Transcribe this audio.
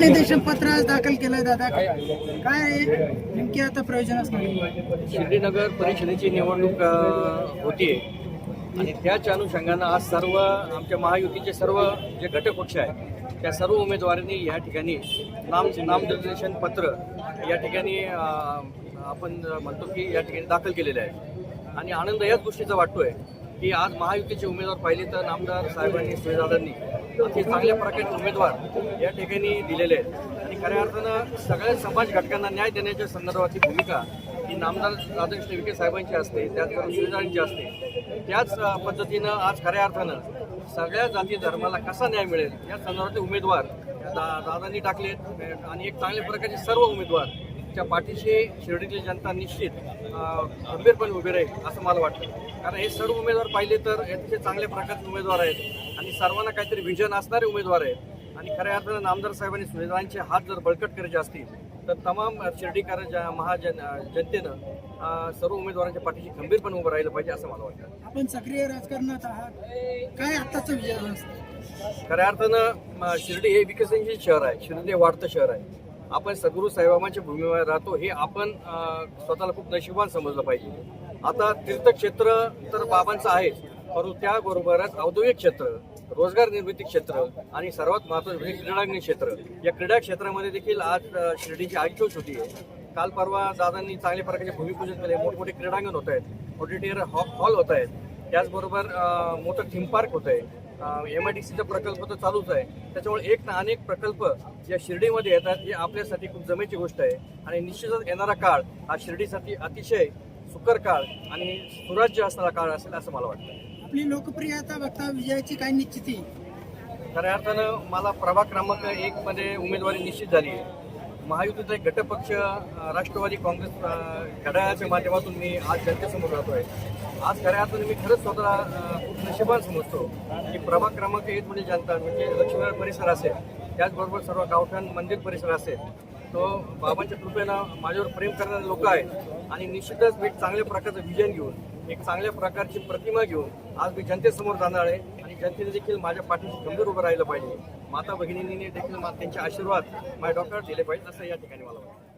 निर्देशन पत्र आज दाखल केलंय दादा. काय नेमकी आता प्रयोजन असणार शिर्डीनगर परिषदेची निवडणूक होतीये. आणि त्याच अनुषंगानं आज सर्व आमच्या महायुतीचे सर्व जे घटक पक्ष आहेत त्या सर्व उमेदवारांनी या ठिकाणी नाम नामनिर्देशन पत्र या ठिकाणी आपण म्हणतो की या ठिकाणी दाखल केलेले आहे. आणि आनंद याच गोष्टीचा वाटतोय की आज महायुतीचे उमेदवार पाहिले तर नामदार साहेबांनी सुरेदादांनी की चांगल्या प्रकारचे उमेदवार या ठिकाणी दिलेले आहेत. आणि खऱ्या अर्थानं सगळ्या समाज घटकांना न्याय देण्याच्या संदर्भातली भूमिका ही नामदार राधाकृष्ण विखे साहेबांची असते त्याचबरोबर सुवेदारांची असते. त्याच पद्धतीनं आज खऱ्या अर्थानं सगळ्या जाती धर्माला कसा न्याय मिळेल या संदर्भातले उमेदवार दा दादांनी टाकलेत. आणि एक चांगल्या प्रकारचे सर्व उमेदवार च्या पाठीशी शिर्डीतली जनता निश्चित अ, खंबीरपणे उभी राहील असं मला वाटतं. कारण हे सर्व उमेदवार पाहिले तर याचे चांगल्या प्रकारचे उमेदवार आहेत आणि सर्वांना काहीतरी विजन असणारे उमेदवार आहेत. आणि खऱ्या अर्थानं नामदार साहेबांनी सुवेदांचे हात जर बळकट करायचे असतील तर तमाम शिर्डीकर ज्या महाजन जनतेनं सर्व उमेदवारांच्या पाठीशी खंबीरपणे उभं राहिलं पाहिजे असं मला वाटतं. आपण सक्रिय राजकारणात आहात. काय आत्ताचं विजय खऱ्या अर्थानं शिर्डी हे विकसनशील शहर आहे. शिर्डी हे वाढतं शहर आहे. आपण सद्गुरू साईबाबांच्या भूमीवर राहतो हे आपण स्वतःला खूप नशिबान समजलं पाहिजे. आता तीर्थक्षेत्र तर बाबांचं आहे परंतु त्याबरोबरच औद्योगिक क्षेत्र रोजगार निर्मिती क्षेत्र आणि सर्वात महत्त्वाचं म्हणजे क्रीडांगण क्षेत्र. या क्रीडा क्षेत्रामध्ये देखील आज शिर्डीची आगीचोच होती आहे? काल परवा दादांनी चांगल्या प्रकारचे भूमिपूजन केले मोठमोठे क्रीडांगण होत आहेत ऑडिटोरियम हॉल होत आहेत. त्याचबरोबर मोठं थीम पार्क होत आहे. एम आय डी सीचा प्रकल्प तर चालूच आहे. त्याच्यामुळे एक ना अनेक प्रकल्प या शिर्डीमध्ये येतात ही आपल्यासाठी खूप जमेची गोष्ट आहे. आणि निश्चितच येणारा काळ हा शिर्डीसाठी अतिशय सुकर काळ आणि सुराज्य असणारा काळ असेल असं मला वाटतं. आपली लोकप्रियता बघता विजयाची काय निश्चिती? खऱ्या अर्थानं मला प्रभाग क्रमांक एक मध्ये उमेदवारी निश्चित झाली आहे. महायुतीचा एक घटकपक्ष राष्ट्रवादी काँग्रेस घड्याळाच्या माध्यमातून मी आज जनतेसमोर राहतो आहे आज खऱ्या मी खरंच स्वतःला खूप नशिबान समजतो की प्रभाग क्रमांक एक म्हणजे जनता म्हणजे लक्ष्मीनारायण परिसर असेल त्याचबरोबर सर्व गावठाण मंदिर परिसर असेल तो बाबांच्या कृपेनं माझ्यावर प्रेम करणारे लोक आहेत आणि निश्चितच मी चांगल्या प्रकारचं विजन घेऊन एक चांगल्या प्रकारची प्रतिमा घेऊन आज मी जनतेसमोर जाणार आहे जनतेने देखील माझ्या पाठीशी गंभीर उभं राहिलं पाहिजे. माता भगिनींनी देखील त्यांचे आशीर्वाद माझ्या डॉक्टर दिले पाहिजे असं या ठिकाणी मला वाटतं.